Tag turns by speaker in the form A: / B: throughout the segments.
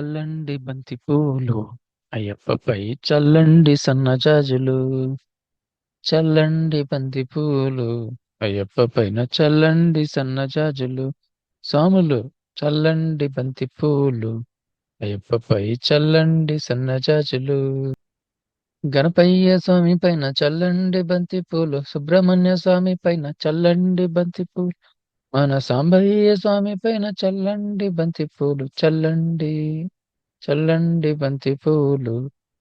A: చల్లండి బంతి పూలు అయ్యప్పపై చల్లండి సన్నజాజులు చల్లండి బంతి పూలు అయ్యప్ప పైన చల్లండి సన్నజాజులు స్వాములు చల్లండి బంతి పూలు అయ్యప్పపై చల్లండి సన్నజాజులు గణపయ్య స్వామి పైన చల్లండి బంతి పూలు సుబ్రహ్మణ్య స్వామి పైన చల్లండి బంతి పూలు. మన సాంబయ్య స్వామి పైన చల్లండి బంతి పూలు చల్లండి చల్లండి బంతి పూలు.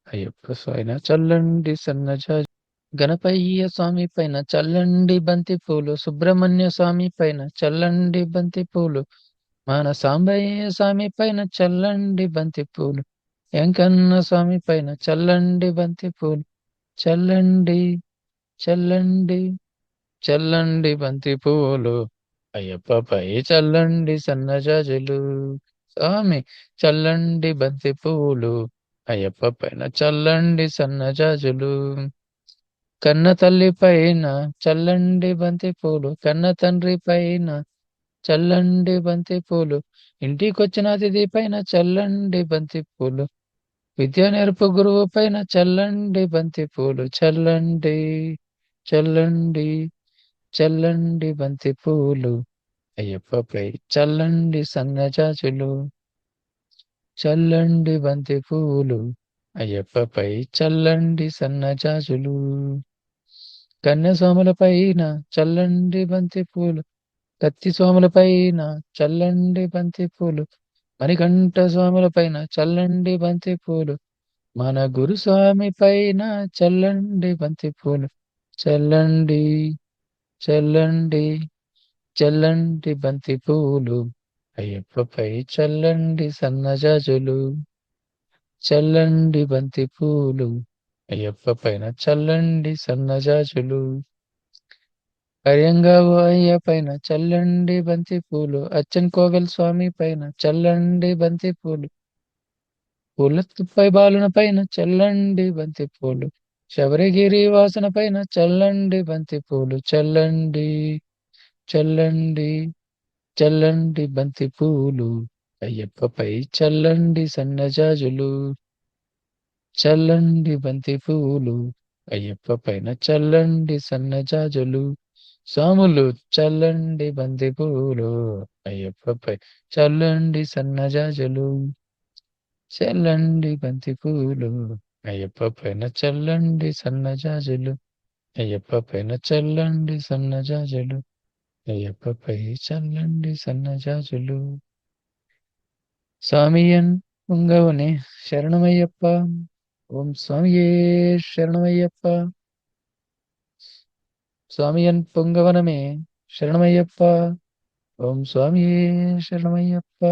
A: అయ్యప్ప స్వామి చల్లండి సన్నజాజి గణపయ్య స్వామి పైన చల్లండి బంతి పూలు సుబ్రహ్మణ్య స్వామి పైన చల్లండి బంతి పూలు. మన సాంబయ్య స్వామి పైన చల్లండి బంతి పూలు వెంకన్న స్వామి పైన చల్లండి బంతి పూలు. చల్లండి చల్లండి చల్లండి బంతి పూలు. అయ్యప్పపై చల్లండి సన్నజాజులు స్వామి చల్లండి బంతి పువ్వులు అయ్యప్ప పైన చల్లండి సన్నజాజులు కన్న తల్లి పైన చల్లండి బంతి పూలు. కన్న తండ్రి పైన చల్లండి బంతి పూలు. ఇంటికొచ్చిన అతిథి పైన చల్లండి బంతి పూలు. విద్య నేర్పు గురువు పైన చల్లండి బంతి పూలు. చల్లండి చల్లండి. చల్లండి బంతి పూలు. అయ్యప్పపై చల్లండి సన్నజాజులు. చల్లండి బంతి పూలు. అయ్యప్పపై చల్లండి సన్నజాజులు. కన్యస్వాముల పైన చల్లండి బంతి పూలు. కత్తి స్వాముల పైన చల్లండి బంతి పూలు. మణికంఠ స్వాముల పైన చల్లండి బంతి పూలు. మన గురుస్వామి పైన చల్లండి బంతి పూలు. చల్లండి. చల్లండి చల్లండి బంతి పూలు అయ్యప్పపై చల్లండి సన్నజాజులు చల్లండి బంతి పూలు అయ్యప్ప పైన చల్లండి సన్నజాజులు కరియంగావు అయ్య పైన చల్లండి బంతి పూలు అచ్చన్ కోవెల్ స్వామి పైన చల్లండి బంతి పూలు. తుప్పై బాలున పైన చల్లండి బంతి పూలు. శబరిగిరి వాసన పైన చల్లండి బంతి పూలు చల్లండి చల్లండి చల్లండి బంతి పూలు. అయ్యప్పపై చల్లండి సన్నజాజులు చల్లండి బంతి పూలు. అయ్యప్ప పైన చల్లండి సన్నజాజులు సాములు చల్లండి బంతి పూలు. అయ్యప్పపై చల్లండి సన్నజాజులు చల్లండి బంతి పూలు. అయ్యప్ప పైన చల్లండి సన్నజాజులు అయ్యప్ప పైన చల్లండి సన్నజాజులు అయ్యప్పపై చల్లండి సన్నజాజులు స్వామియన్ ఉంగవని శరణమయ్యప్ప. ఓం స్వామియే శరణమయ్యప్ప. స్వామియన్ పొంగవనమే శరణమయ్యప్ప. ఓం స్వామియే శరణమయ్యప్ప.